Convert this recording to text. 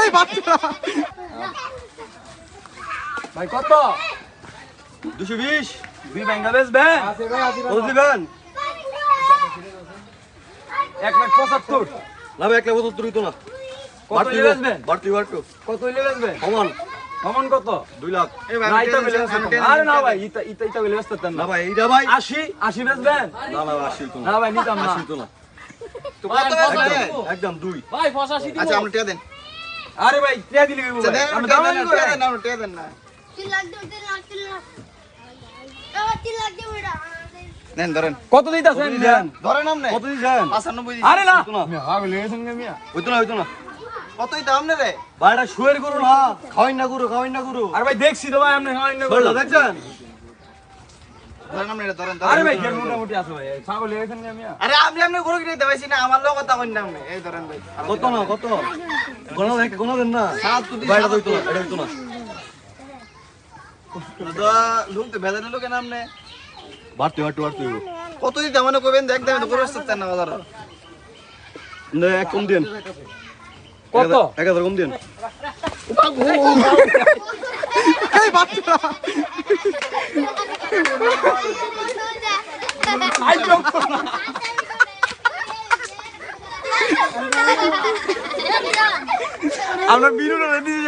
এই বাচ্চা ভাই কত? দুশো বিশ? দুই ব্যাংকা? কত দিবেন এক লাখ পঁচাত্তর। না ভাই এক লাখ পঁচাত্তর হইতো না। কত বেচবেন? বাড়তি বাড়তো কত হইলে বেচবেন? সমান। কমন কত? দুই লাখ। আরে না ভাই বেলে বেচতেন না। না ভাই এইটা ভাই। আশি আশি বেচবেন? না না আশি না। না ভাই নিতাম না। আশি না। কত? একদম দুই। আচ্ছা আমরা টিয়া দেন। আরে ভাই টিয়া আচ্ছা, দাম দেন, করে দেন না। নেন, ধরেন। কত দিতাছেন? দেন ধরেন আপনি। কত দিছেন? পাঁচানব্বই দিছি। আরে না। না। হ্যাঁ মিয়া। হইতো না হইতো না। কতই তো আপনি রে? ভাই এটা শুয়ের করো না। খাওয়াই না করো খাওয়াই না করো আরে ভাই দেখছি তো ভাই আপনি হয় না শরীরটা দেখছেন? কত না কত? গোনা গোনা দেন না। লোক তো ভেজালে লোক না আপনি? বাড়তি বাড়তি বাড়তি। কত দিতে মানে কইবেন? দেখ দেবেন গরু আসতে না বাজার। কম দিন কত? এক হাজার কম দিন বাচ্চা আমরা বিরুদ্ধে দিছি